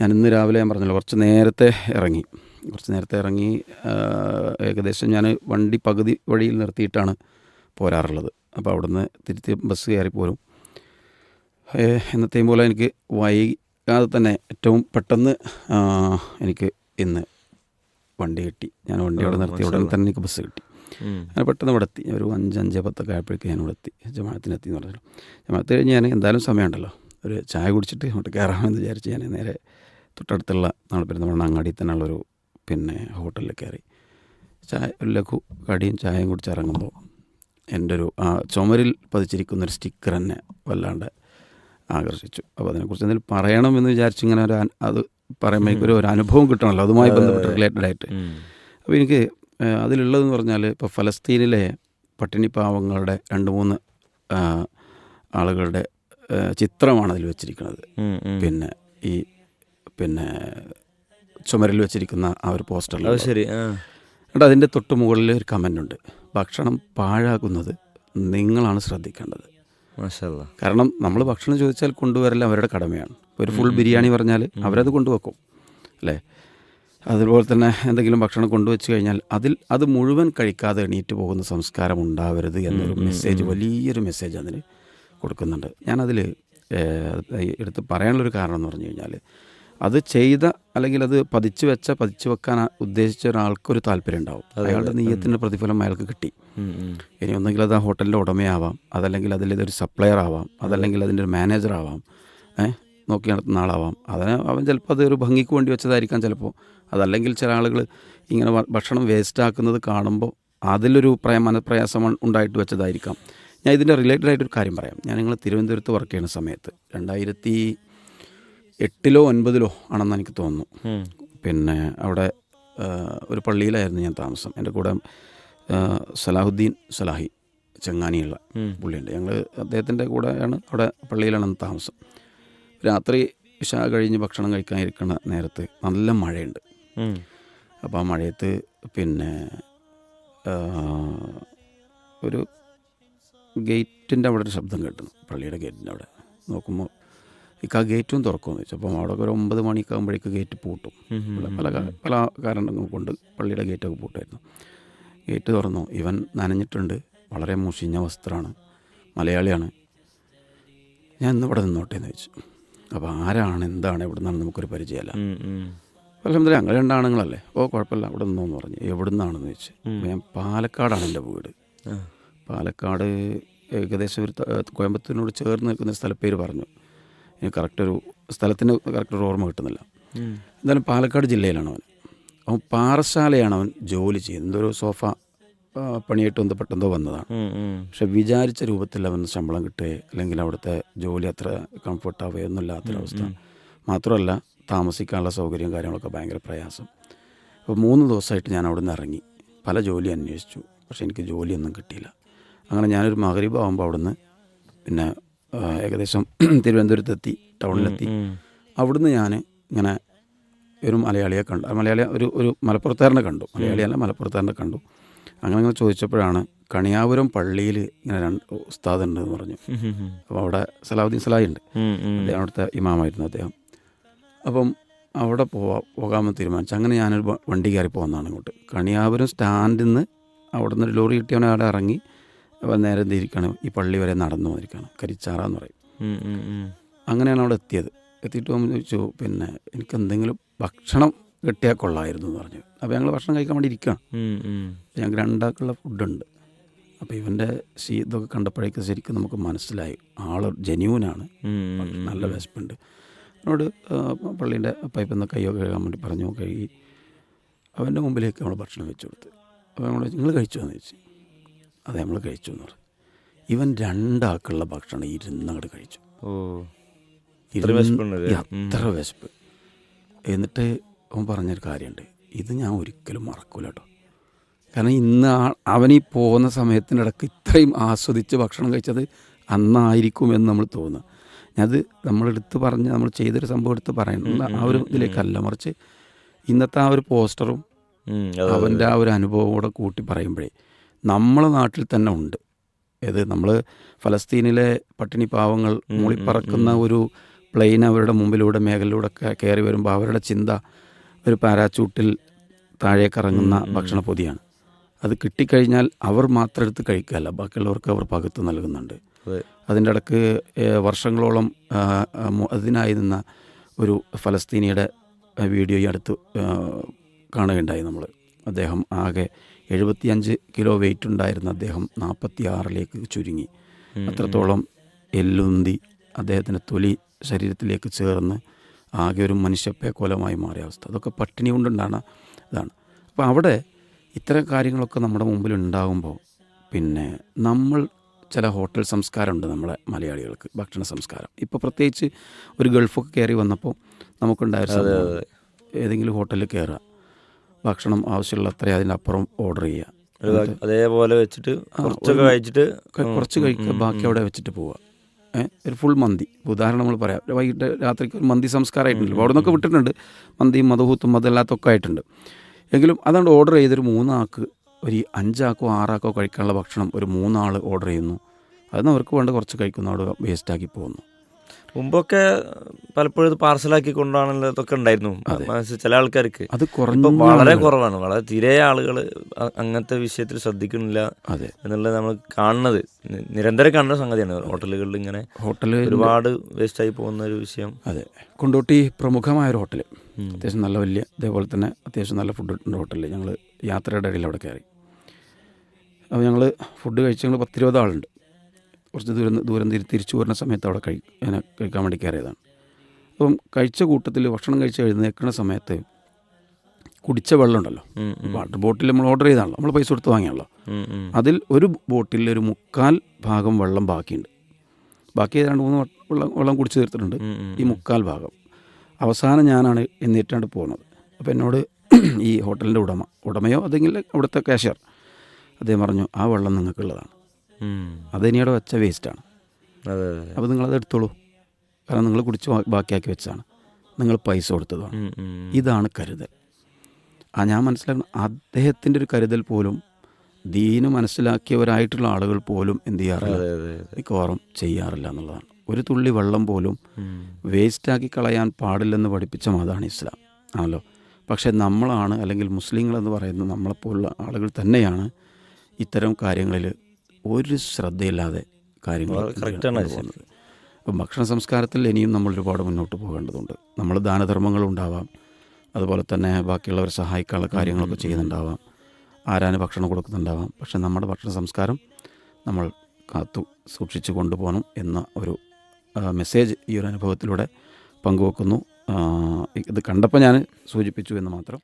ഞാൻ ഇന്ന് രാവിലെ ഞാൻ പറഞ്ഞല്ലോ കുറച്ച് നേരത്തെ ഇറങ്ങി. കുറച്ച് നേരത്തെ ഇറങ്ങി ഏകദേശം ഞാൻ വണ്ടി പകുതി വഴിയിൽ നിർത്തിയിട്ടാണ് പോരാറുള്ളത്. അപ്പോൾ അവിടുന്ന് തിരുത്തി ബസ് കയറി പോരും. എന്നത്തെയും പോലെ എനിക്ക് വൈകാതെ തന്നെ ഏറ്റവും പെട്ടെന്ന് എനിക്ക് ഇന്ന് വണ്ടി കിട്ടി. ഞാൻ വണ്ടി അവിടെ നിർത്തി ഉടനെ തന്നെ എനിക്ക് ബസ് കിട്ടി. ഞാൻ പെട്ടെന്ന് ഇവിടെ എത്തി. ഒരു അഞ്ച് അഞ്ച് പത്തൊക്കെ ആയപ്പോഴേക്ക് ഞാൻ ഇവിടെ എത്തി. ജമാഅത്തിനെത്തി എന്ന് പറഞ്ഞല്ലോ. ജമാഅത്ത് കഴിഞ്ഞ് ഞാൻ എന്തായാലും സമയമുണ്ടല്ലോ. ഒരു ചായ കുടിച്ചിട്ട് അങ്ങോട്ട് കയറാമെന്ന് വിചാരിച്ച് ഞാൻ നേരെ തൊട്ടടുത്തുള്ള നാളെ പെരുന്തമണ്ണ അങ്ങാടിയിൽ തന്നെയുള്ളൊരു പിന്നെ ഹോട്ടലിൽ കയറി ചായ ഒരു ലഘു കടിയും ചായയും കുടിച്ച് ഇറങ്ങുമ്പോൾ എന്റെ ഒരു ആ ചുമരിൽ പതിച്ചിരിക്കുന്ന ഒരു സ്റ്റിക്കർ എന്നെ വല്ലാണ്ട് ആകർഷിച്ചു. അപ്പോൾ അതിനെക്കുറിച്ച് എന്തെങ്കിലും പറയണമെന്ന് വിചാരിച്ച് ഇങ്ങനെ ഒരു അത് പറയുമ്പോൾ എനിക്കൊരു ഒരു അനുഭവം കിട്ടണമല്ലോ. അതുമായി ബന്ധപ്പെട്ട് റിലേറ്റഡ് ആയിട്ട്. അപ്പോൾ എനിക്ക് അതിലുള്ളതെന്ന് പറഞ്ഞാൽ ഇപ്പോൾ ഫലസ്തീനിലെ പട്ടിണി പാവങ്ങളുടെ രണ്ട് മൂന്ന് ആളുകളുടെ ചിത്രമാണ് അതിൽ വെച്ചിരിക്കുന്നത്. പിന്നെ ഈ പിന്നെ ചുമരിൽ വെച്ചിരിക്കുന്ന ആ ഒരു പോസ്റ്ററിൽ ശരി എന്നിട്ട് അതിന്റെ തൊട്ട് മുകളിൽ ഒരു കമന്റ് ഉണ്ട്. ഭക്ഷണം പാഴാക്കുന്നത് നിങ്ങളാണ് ശ്രദ്ധിക്കേണ്ടത്. കാരണം നമ്മൾ ഭക്ഷണം ചോദിച്ചാൽ കൊണ്ടുവരല്ല അവരുടെ കടമയാണ്. ഒരു ഫുൾ ബിരിയാണി പറഞ്ഞാൽ അവരത് കൊണ്ടുവെക്കും. അല്ലേ? അതുപോലെ തന്നെ എന്തെങ്കിലും ഭക്ഷണം കൊണ്ടുവച്ച് കഴിഞ്ഞാൽ അതിൽ അത് മുഴുവൻ കഴിക്കാതെ എണീറ്റ് പോകുന്ന സംസ്കാരം ഉണ്ടാവരുത് എന്നൊരു മെസ്സേജ് വലിയൊരു മെസ്സേജ് അതിന് കൊടുക്കുന്നുണ്ട്. ഞാനതിൽ എടുത്ത് പറയാനുള്ളൊരു കാരണം എന്ന് പറഞ്ഞു കഴിഞ്ഞാൽ അത് ചെയ്ത അല്ലെങ്കിൽ അത് പതിച്ചു വെച്ച പതിച്ചു വെക്കാൻ ഉദ്ദേശിച്ച ഒരാൾക്കൊരു താല്പര്യം ഉണ്ടാവും. അയാളുടെ നീയത്തിന്റെ പ്രതിഫലം അയാൾക്ക് കിട്ടി. ഇനി ഒന്നെങ്കിൽ അത് ആ ഹോട്ടലിന്റെ ഉടമയാവാം അതല്ലെങ്കിൽ അതിൽ ഇതൊരു സപ്ലയർ ആവാം അതല്ലെങ്കിൽ അതിന്റെ ഒരു മാനേജർ ആവാം ഏഹ് നോക്കി നടത്തുന്ന ആളാവാം. അതിന് അവൻ ചിലപ്പോൾ അത് ഒരു ഭംഗിക്ക് വേണ്ടി വെച്ചതായിരിക്കാം ചിലപ്പോൾ. അതല്ലെങ്കിൽ ചില ആളുകൾ ഇങ്ങനെ ഭക്ഷണം വേസ്റ്റ് ആക്കുന്നത് കാണുമ്പോൾ അതിലൊരു പ്രയ മനപ്രയാസം ഉണ്ടായിട്ട് വെച്ചതായിരിക്കാം. ഞാൻ ഇതിന്റെ റിലേറ്റഡ് ആയിട്ടൊരു കാര്യം പറയാം. ഞാൻ നിങ്ങൾ തിരുവനന്തപുരത്ത് വർക്ക് ചെയ്യുന്ന സമയത്ത് രണ്ടായിരത്തി എട്ടിലോ ഒൻപതിലോ ആണെന്ന് എനിക്ക് തോന്നുന്നു. പിന്നെ അവിടെ ഒരു പള്ളിയിലായിരുന്നു ഞാൻ താമസം. എന്റെ കൂടെ സലാഹുദ്ദീൻ സലാഹി ചെങ്ങാനിയുള്ള. പുള്ളിയുണ്ട്. ഞങ്ങൾ അദ്ദേഹത്തിന്റെ കൂടെയാണ് അവിടെ പള്ളിയിലാണ് താമസം. രാത്രി ഇഷ കഴിഞ്ഞ് ഭക്ഷണം കഴിക്കാൻ ഇരിക്കുന്ന നേരത്ത് നല്ല മഴയുണ്ട്. അപ്പോൾ ആ മഴയത്ത് പിന്നെ ഒരു ഗേറ്റിന്റെ അവിടെ ഒരു ശബ്ദം കേട്ടു. പള്ളിയുടെ ഗേറ്റിന്റെ അവിടെ. നോക്കുമ്പോൾ ഇക്ക് ആ ഗേറ്റും തുറക്കുമെന്ന് വെച്ചു. അപ്പം അവിടെ ഒരു ഒമ്പത് മണിയൊക്കെ ആകുമ്പോഴേക്ക് ഗേറ്റ് പൂട്ടും. പല പല കാരണങ്ങൾ കൊണ്ട് പള്ളിയുടെ ഗേറ്റൊക്കെ പൂട്ടായിരുന്നു ഗേറ്റ് തുറന്നു. ഇവൻ നനഞ്ഞിട്ടുണ്ട്. വളരെ മുഷിഞ്ഞ വസ്ത്രമാണ് മലയാളിയാണ്. ഞാൻ ഇന്ന് ഇവിടെ നിന്നോട്ടെ എന്ന് വെച്ചു. അപ്പോൾ ആരാണ് എന്താണ് എവിടെ നിന്നാണ് നമുക്കൊരു പരിചയമല്ല. അലഹമ്മദില്ല ഞങ്ങൾ രണ്ടാണുങ്ങളല്ലേ ഓ കുഴപ്പമില്ല. അവിടെ നിന്നോന്ന് പറഞ്ഞു. എവിടെ നിന്നാണെന്ന് ചോദിച്ചു അപ്പോൾ ഞാൻ പാലക്കാടാണ് എന്റെ വീട്. പാലക്കാട് ഏകദേശം ഒരു കോയമ്പത്തൂരിനോട് ചേർന്ന് നിൽക്കുന്ന സ്ഥലപ്പേര് പറഞ്ഞു. കറക്റ്റ് ഒരു സ്ഥലത്തിന് കറക്റ്റ് ഒരു ഓർമ്മ കിട്ടുന്നില്ല. എന്തായാലും പാലക്കാട് ജില്ലയിലാണ് അവൻ. അവൻ പാറശാലയാണ് അവൻ ജോലി ചെയ്യുന്നത്. എന്തോ ഒരു സോഫ പണിയായിട്ട് ബന്ധപ്പെട്ട് എന്തോ വന്നതാണ്. പക്ഷെ വിചാരിച്ച രൂപത്തിൽ അവൻ ശമ്പളം കിട്ടുക അല്ലെങ്കിൽ അവിടുത്തെ ജോലി അത്ര കംഫർട്ടാവുകയൊന്നും ഇല്ലാത്തൊരവസ്ഥ മാത്രമല്ല താമസിക്കാനുള്ള സൗകര്യവും കാര്യങ്ങളൊക്കെ ഭയങ്കര പ്രയാസം. അപ്പോൾ മൂന്ന് ദിവസമായിട്ട് ഞാൻ അവിടെ നിന്ന് ഇറങ്ങി. പല ജോലി അന്വേഷിച്ചു. പക്ഷെ എനിക്ക് ജോലിയൊന്നും കിട്ടിയില്ല. അങ്ങനെ ഞാനൊരു മകരീബ് ആകുമ്പോൾ അവിടുന്ന് പിന്നെ ഏകദേശം തിരുവനന്തപുരത്തെത്തി ടൗണിലെത്തി. അവിടുന്ന് ഞാൻ ഇങ്ങനെ ഒരു മലയാളിയെ കണ്ടു. മലയാളി ഒരു ഒരു മലപ്പുറത്തുകാരനെ കണ്ടു. മലയാളിയല്ല മലപ്പുറത്തുകാരനെ കണ്ടു. അങ്ങനെ അങ്ങനെ ചോദിച്ചപ്പോഴാണ് കണിയാപുരം പള്ളിയിൽ ഇങ്ങനെ രണ്ട് ഉസ്താദ് ഉണ്ട് എന്ന് പറഞ്ഞു. അപ്പോൾ അവിടെ സലാഹുദ്ദീൻ സലാഹി ഉണ്ട്. അദ്ദേഹം അവിടുത്തെ ഇമാമായിരുന്നു അദ്ദേഹം. അപ്പം അവിടെ പോവാ പോകാമെന്ന് തീരുമാനിച്ചു. അങ്ങനെ ഞാനൊരു വണ്ടി കയറി പോകുന്നതാണ് ഇങ്ങോട്ട്. കണിയാപുരം സ്റ്റാൻഡിൽ നിന്ന് അവിടെ നിന്ന് ഒരു ലോറി കിട്ടിയവനെ അവിടെ ഇറങ്ങി. നേരെ തിരിക്കണം ഈ പള്ളി വരെ നടന്നു വന്നിരിക്കണം കരിച്ചാറ എന്ന് പറയും. അങ്ങനെയാണ് അവിടെ എത്തിയത്. എത്തിയിട്ട് പോകുമ്പോൾ ചോദിച്ചു പിന്നെ എനിക്ക് എന്തെങ്കിലും ഭക്ഷണം കിട്ടിയാൽ കൊള്ളായിരുന്നു എന്ന് പറഞ്ഞു. അപ്പോൾ ഞങ്ങൾ ഭക്ഷണം കഴിക്കാൻ വേണ്ടി ഇരിക്കുകയാണ്. ഞങ്ങൾക്ക് രണ്ടാൾക്കുള്ള ഫുഡുണ്ട്. അപ്പോൾ ഇവന്റെ സീ ഇതൊക്കെ കണ്ടപ്പോഴേക്ക് ശരിക്കും നമുക്ക് മനസ്സിലായി. ആൾ ജെന്യൂനാണ്. നല്ല വിശപ്പുണ്ട്. എന്നോട് പള്ളീന്റെ പൈപ്പിൽ നിന്ന് കൈയൊക്കെ കഴുകാൻ വേണ്ടി പറഞ്ഞു. കഴുകി അവന്റെ മുമ്പിലേക്ക് നമ്മൾ ഭക്ഷണം വെച്ചു കൊടുത്ത്. അപ്പോൾ നമ്മൾ നിങ്ങൾ കഴിച്ചു? എന്ന് ചോദിച്ചു. അതെ നമ്മൾ കഴിച്ചു എന്ന് പറഞ്ഞു. ഇവൻ രണ്ടാക്കുള്ള ഭക്ഷണം ഇരുന്നങ്ങോട്ട് കഴിച്ചു. അത്ര വിശപ്പ്. എന്നിട്ട് അവൻ പറഞ്ഞൊരു കാര്യമുണ്ട്. ഇത് ഞാൻ ഒരിക്കലും മറക്കൂല കേട്ടോ കാരണം ഇന്ന് ആ അവൻ ഈ പോകുന്ന സമയത്തിനിടക്ക് ഇത്രയും ആസ്വദിച്ച് ഭക്ഷണം കഴിച്ചത് അന്നായിരിക്കുമെന്ന് നമ്മൾ തോന്നുക ഞാനത് നമ്മളെടുത്ത് പറഞ്ഞ് നമ്മൾ ചെയ്തൊരു സംഭവം എടുത്ത് പറയുന്നത് ആ ഒരു ഇതിലേക്കല്ല മറിച്ച് ഇന്നത്തെ ആ ഒരു പോസ്റ്ററും. അവന്റെ ആ ഒരു അനുഭവം കൂടെ കൂട്ടി പറയുമ്പോഴേ നമ്മളെ നാട്ടിൽ തന്നെ ഉണ്ട്. ഏത് നമ്മൾ ഫലസ്തീനിലെ പട്ടിണി പാവങ്ങൾ മൂളിപ്പറക്കുന്ന ഒരു പ്ലെയിൻ അവരുടെ മുമ്പിലൂടെ മേഖലയിലൂടെ ഒക്കെ കയറി വരുമ്പോൾ അവരുടെ ചിന്ത ഒരു പാരാച്ചൂട്ടിൽ താഴേക്കിറങ്ങുന്ന ഭക്ഷണ പൊതിയാണ്. അത് കിട്ടിക്കഴിഞ്ഞാൽ അവർ മാത്രം എടുത്ത് കഴിക്കുകയല്ല ബാക്കിയുള്ളവർക്ക് അവർ പകുത്ത് നൽകുന്നുണ്ട്. അതിന്റെ ഇടയ്ക്ക് വർഷങ്ങളോളം അതിനായി നിന്ന ഒരു ഫലസ്തീനിയുടെ വീഡിയോ ഈ അടുത്ത് കാണുകയുണ്ടായി നമ്മൾ അദ്ദേഹം ആകെ എഴുപത്തിയഞ്ച് കിലോ വെയിറ്റ് ഉണ്ടായിരുന്ന അദ്ദേഹം നാൽപ്പത്തി ആറിലേക്ക് ചുരുങ്ങി അത്രത്തോളം എല്ലുന്തി അദ്ദേഹത്തിന്റെ തൊലി ശരീരത്തിലേക്ക് ചേർന്ന് ആകെ ഒരു മനുഷ്യപ്പേക്കോലമായി മാറിയ അവസ്ഥ. അതൊക്കെ പട്ടിണി കൊണ്ടുണ്ടാണ് ഇതാണ്. അപ്പോൾ അവിടെ ഇത്തരം കാര്യങ്ങളൊക്കെ നമ്മുടെ മുമ്പിൽ ഉണ്ടാകുമ്പോൾ പിന്നെ നമ്മൾ ചില ഹോട്ടൽ സംസ്കാരമുണ്ട് നമ്മളെ മലയാളികൾക്ക് ഭക്ഷണ സംസ്കാരം. ഇപ്പോൾ പ്രത്യേകിച്ച് ഒരു ഗൾഫൊക്കെ കയറി വന്നപ്പോൾ നമുക്കുണ്ടായ. ഏതെങ്കിലും ഹോട്ടലിൽ കയറുക ഭക്ഷണം ആവശ്യമുള്ള അത്രയും അതിനപ്പുറം ഓർഡർ ചെയ്യുക. അതേപോലെ വെച്ചിട്ട് കുറച്ചൊക്കെ കഴിച്ചിട്ട് കുറച്ച് കഴിക്കുക ബാക്കി അവിടെ വെച്ചിട്ട് പോവുക. ഒരു ഫുൾ മന്തി. ഉദാഹരണം നമ്മൾ പറയാം. വൈകിട്ട് രാത്രിക്ക് ഒരു മന്തി സംസ്കാരമായിട്ടുണ്ടല്ലോ അവിടെ നിന്നൊക്കെ വിട്ടിട്ടുണ്ട്. മന്തിയും മധുഹൂത്തും അതല്ലാത്തൊക്കെ ആയിട്ടുണ്ട്. എങ്കിലും അതുകൊണ്ട് ഓർഡർ ചെയ്തൊരു മൂന്നാൾക്ക് ഒരു അഞ്ചാക്കോ ആറാക്കോ കഴിക്കാനുള്ള ഭക്ഷണം ഒരു മൂന്നാൾ ഓർഡർ ചെയ്യുന്നു. അതിന് അവർക്ക് വേണ്ട കുറച്ച് കഴിക്കുന്നു. അവിടെ വേസ്റ്റാക്കി പോകുന്നു. മുമ്പൊക്കെ പലപ്പോഴും ഇത് പാർസലാക്കി കൊണ്ടുപോകാനുള്ളതൊക്കെ ഉണ്ടായിരുന്നു. ചില ആൾക്കാർക്ക് അത് കുറഞ്ഞു വളരെ കുറവാണ്. വളരെ തീരെ ആളുകൾ അങ്ങനത്തെ വിഷയത്തിൽ ശ്രദ്ധിക്കുന്നില്ല അതെ. എന്നുള്ളത് നമ്മൾ കാണുന്നത്. നിരന്തരം കാണുന്ന സംഗതിയാണ്. ഹോട്ടലുകളിൽ ഇങ്ങനെ ഹോട്ടൽ ഒരുപാട് വേസ്റ്റായി പോകുന്ന ഒരു വിഷയം. അതെ. കൊണ്ടോട്ടി പ്രമുഖമായ ഒരു ഹോട്ടൽ അത്യാവശ്യം നല്ല വലിയ ഇതേപോലെ തന്നെ അത്യാവശ്യം നല്ല ഫുഡ് ഉണ്ട് ഹോട്ടലിൽ ഞങ്ങൾ യാത്രയുടെ ഇടയിൽ അവിടെ കയറി. അപ്പോൾ ഞങ്ങൾ ഫുഡ് കഴിച്ച് ഞങ്ങൾ പത്തിരുപത് ആളുണ്ട്. കുറച്ച് ദൂരം ദൂരം തിരി തിരിച്ചു വരുന്ന സമയത്ത് അവിടെ കഴി ഞാൻ കഴിക്കാൻ വേണ്ടി കയറിയതാണ്. അപ്പം കഴിച്ച കൂട്ടത്തിൽ ഭക്ഷണം കഴിച്ച് എഴുന്നേക്കുന്ന സമയത്ത് കുടിച്ച വെള്ളം ഉണ്ടല്ലോ വാട്ടർ ബോട്ടിൽ നമ്മൾ ഓർഡർ ചെയ്താണല്ലോ. നമ്മൾ പൈസ കൊടുത്ത് വാങ്ങിയാണല്ലോ. അതിൽ ഒരു ബോട്ടിൽ ഒരു മുക്കാൽ ഭാഗം വെള്ളം ബാക്കിയുണ്ട്. ബാക്കി രണ്ട് മൂന്ന് വെള്ളം വെള്ളം കുടിച്ച് തീർത്തിട്ടുണ്ട്. ഈ മുക്കാൽ ഭാഗം. അവസാനം ഞാനാണ് എന്നിട്ടാണ് പോകുന്നത് അപ്പോൾ എന്നോട് ഈ ഹോട്ടലിന്റെ ഉടമ ഉടമയോ അതെങ്കിൽ അവിടുത്തെ കാഷ്യർ അദ്ദേഹം പറഞ്ഞു ആ വെള്ളം നിങ്ങൾക്കുള്ളതാണ്. ഉം. അത് ഇനിയുടെ വെച്ച വേസ്റ്റാണ് അപ്പോൾ നിങ്ങളത് എടുത്തോളൂ. കാരണം നിങ്ങൾ കുടിച്ച് ബാക്കിയാക്കി വെച്ചാണ് നിങ്ങൾ പൈസ കൊടുത്തതാണ്. ഇതാണ് കരുതൽ. ആ ഞാൻ മനസ്സിലാക്കുന്ന അദ്ദേഹത്തിന്റെ ഒരു കരുതൽ പോലും ദീന് മനസ്സിലാക്കിയവരായിട്ടുള്ള ആളുകൾ പോലും എന്ത് ചെയ്യാറില്ല. മിക്കവാറും ചെയ്യാറില്ല എന്നുള്ളതാണ്. ഒരു തുള്ളി വെള്ളം പോലും. വേസ്റ്റാക്കി കളയാൻ പാടില്ലെന്ന് പഠിപ്പിച്ച മതമാണ് ഇസ്ലാം. ആണല്ലോ? പക്ഷേ നമ്മളാണ് അല്ലെങ്കിൽ മുസ്ലിങ്ങളെന്ന് പറയുന്ന നമ്മളെപ്പോലുള്ള ആളുകൾ തന്നെയാണ് ഇത്തരം കാര്യങ്ങളിൽ ഒരു ശ്രദ്ധയില്ലാതെ കാര്യങ്ങൾ പോകുന്നത്. അപ്പം ഭക്ഷണ സംസ്കാരത്തിൽ ഇനിയും നമ്മൾ ഒരുപാട് മുന്നോട്ട് പോകേണ്ടതുണ്ട്. നമ്മൾ ദാനധർമ്മങ്ങളുണ്ടാവാം അതുപോലെ തന്നെ ബാക്കിയുള്ളവരെ സഹായിക്കാനുള്ള കാര്യങ്ങളൊക്കെ ചെയ്യുന്നുണ്ടാവാം. ആരാന് ഭക്ഷണം കൊടുക്കുന്നുണ്ടാവാം. പക്ഷെ നമ്മുടെ ഭക്ഷണ സംസ്കാരം നമ്മൾ കാത്തു സൂക്ഷിച്ചു കൊണ്ടുപോകണം എന്ന ഒരു മെസ്സേജ് ഈ ഒരു അനുഭവത്തിലൂടെ പങ്കുവെക്കുന്നു. ഇത് കണ്ടപ്പോൾ ഞാൻ സൂചിപ്പിച്ചു എന്ന് മാത്രം.